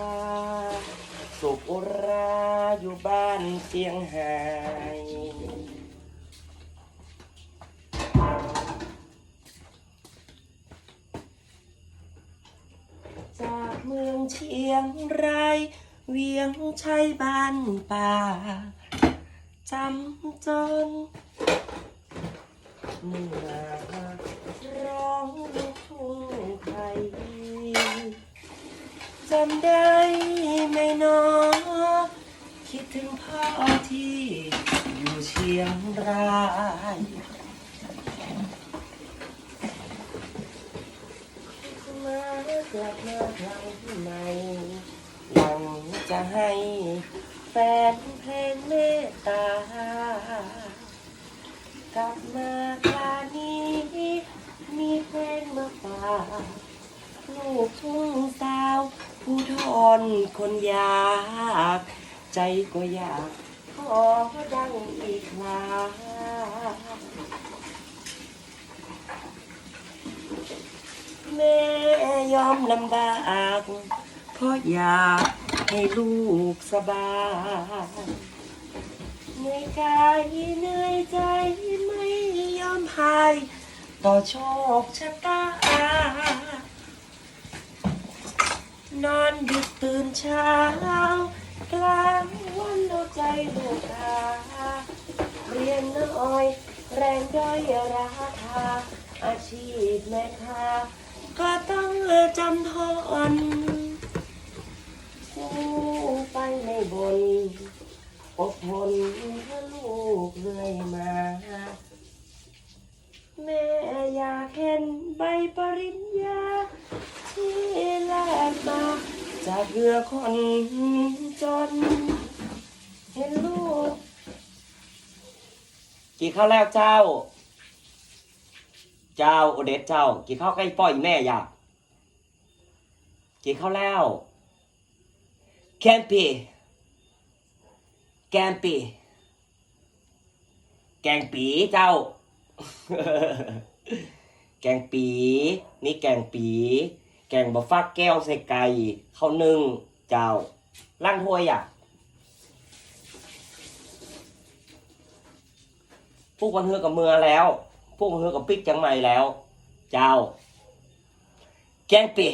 าสุบุราอยู่บ้านเชียงหายจากเมืองเชียงรายเวียงชัยบ้านป่าจำจนเหนื่อย ได้ไหมน้อคิดถึงพ่อที่อยู่เชียงรายมากลับมาครั้งใหม่หวังจะให้แฟนเพลงเมตตากลับมาคราวนี้มีเพลงมาฝากลูกทุ่งสาว ผู้ทอนคนยาก ใจก็อยากขอดังอีกคราแม่ยอมลำบากเพราะอยากให้ลูกสบายเหนื่อยกายเหนื่อยใจไม่ยอมพายต่อโชคชะตา นอนดึกตื่นเช้ากลางวันเอาใจลูกตาเรียนน้อย แรงด้อยราคาอาชีพแม่ค้าก็ต้องจำทนสู้ไปในบนอดทนเพื่อลูกเรื่อยมา แม่อยากเห็นใบปริญญาที่ แลกมาจากเรือคนจน เห็นลูก กี่ข้าวแล้วเจ้า เจ้าโอเดสเจ้า กี่ข้าวใกล้ป้อยแม่อยากกี่ข้าวแล้วแคนปีแกงปีแกงปีเจ้า แกงปี นี่แกงปี แกงบะฟักแก้วใส่ไก่ข้าวนึ่งเจ้าล่างถ้วยอะพวกกันเฮือกับเมือแล้วพวกกันเฮือกับปิ๊กจังใหม่แล้ว เจ้า แกงปี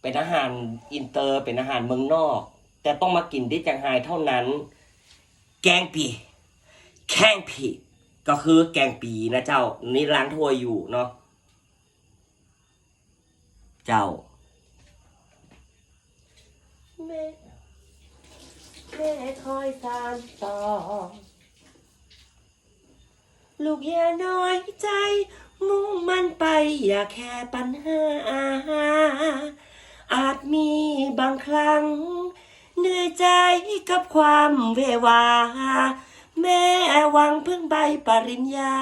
เป็นอาหารอินเตอร์เป็นอาหารเมืองนอก แต่ต้องมากินที่จังไฮเท่านั้น แกงปีแข้งผีก็คือแกงปีนะเจ้า นี่ร้านทัวร์อยู่เนาะ เจ้า แม่แม่คอยสานต่อ ลูกอย่าน้อยใจ มุ่งมันไปอย่าแค่ปัญหา อาจมีบางครั้ง เหนื่อยใจกับความเววา แม่หวังพึ่งใบปริญญา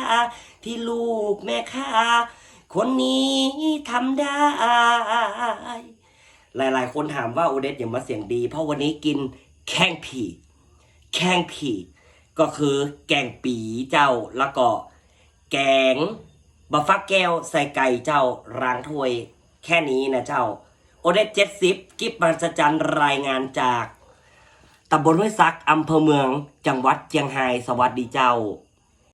ที่ลูกแม่ค้า คนนี้ทำได้ หลายๆ คนถามว่าโอเดสอย่ามาเสียงดี เพราะวันนี้กินแข้งผีแข้งผีก็คือแกงปีเจ้าแล้วก็ แกงบะฟักแก้วใส่ไก่เจ้ารางถ้วย แค่นี้นะเจ้า โอเดสเจ็ดสิบกิบมหัศจรรย์รายงานจากตำบลห้วยซักอำเภอเมือง จังหวัดเชียงรายสวัสดีเจ้า